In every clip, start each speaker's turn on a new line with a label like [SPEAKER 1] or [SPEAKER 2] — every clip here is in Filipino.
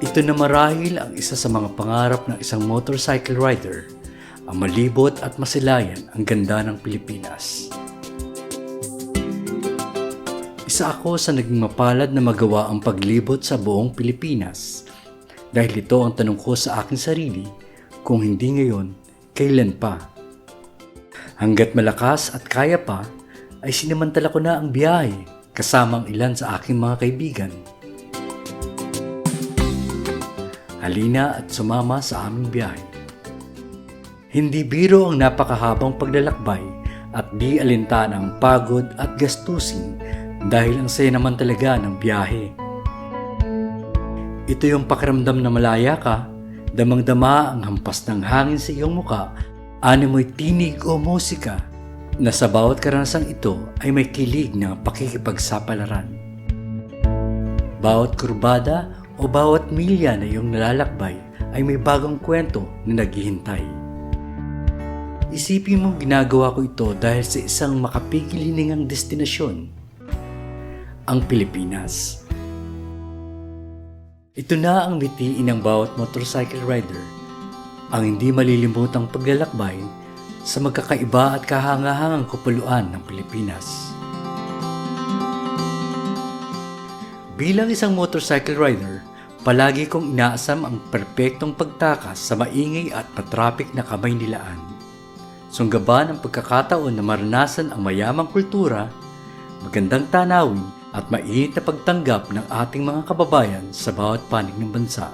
[SPEAKER 1] Ito na marahil ang isa sa mga pangarap ng isang motorcycle rider, ang malibot at masilayan ang ganda ng Pilipinas. Isa ako sa naging mapalad na magawa ang paglibot sa buong Pilipinas. Dahil ito ang tanong ko sa aking sarili, kung hindi ngayon, kailan pa? Hanggat malakas at kaya pa, ay sinamantala ko na ang biyahe kasama ang ilan sa aking mga kaibigan. Halina at sumama sa aming biyahe. Hindi biro ang napakahabang paglalakbay at di alintana ang pagod at gastusin dahil ang saya naman talaga ng biyahe. Ito yung pakiramdam na malaya ka, damang-dama ang hampas ng hangin sa iyong muka, animoy tinig o musika, na sa bawat karanasang ito ay may kilig na pakikipagsapalaran. Bawat kurbada o bawat milya na iyong nalalakbay ay may bagong kwento na naghihintay. Isipin mong ginagawa ko ito dahil sa isang makapigil-hiningang destinasyon, ang Pilipinas. Ito na ang mitiin ng bawat motorcycle rider, ang hindi malilimutang paglalakbay sa magkakaiba at kahangahangang kupuluan ng Pilipinas. Bilang isang motorcycle rider, palagi kong inaasam ang perpektong pagtakas sa maingay at patrapik na kamay nilaan. Sunggaban ang pagkakataon na maranasan ang mayamang kultura, magandang tanawin at mainit na pagtanggap ng ating mga kababayan sa bawat panig ng bansa.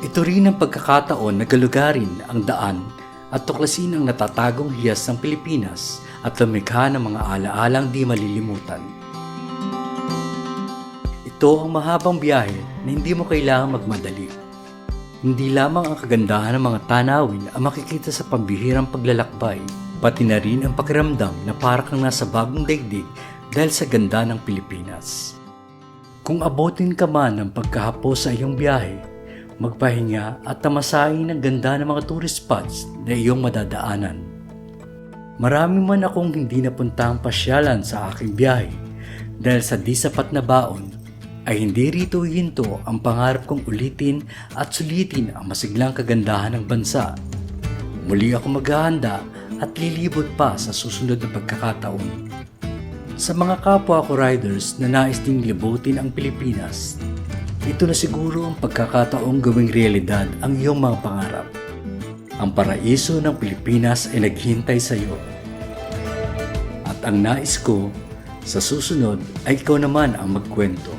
[SPEAKER 1] Ito rin ang pagkakataon na galugarin ang daan at tuklasin ang natatagong hiyas ng Pilipinas at lumikha ng mga alaalang di malilimutan. Ito ang mahabang biyahe na hindi mo kailangang magmadali. Hindi lamang ang kagandahan ng mga tanawin ang makikita sa pambihirang paglalakbay, pati na rin ang pakiramdam na para kang nasa bagong daigdig dahil sa ganda ng Pilipinas. Kung abutin ka man ng pagkahapo sa iyong biyahe, magpahinga at tamasahin ang ganda ng mga tourist spots na iyong madadaanan. Marami man akong hindi napuntang pasyalan sa aking biyahe dahil sa di sapat na baon ay hindi rito hinto ang pangarap kong ulitin at sulitin ang masiglang kagandahan ng bansa. Muli ako maghahanda at lilibot pa sa susunod na pagkakataon. Sa mga kapwa ko riders na nais ding libutin ang Pilipinas, ito na siguro ang pagkakataong gawing realidad ang iyong mga pangarap. Ang paraiso ng Pilipinas ay naghintay sa iyo. At ang nais ko, sa susunod ay ikaw naman ang magkwento.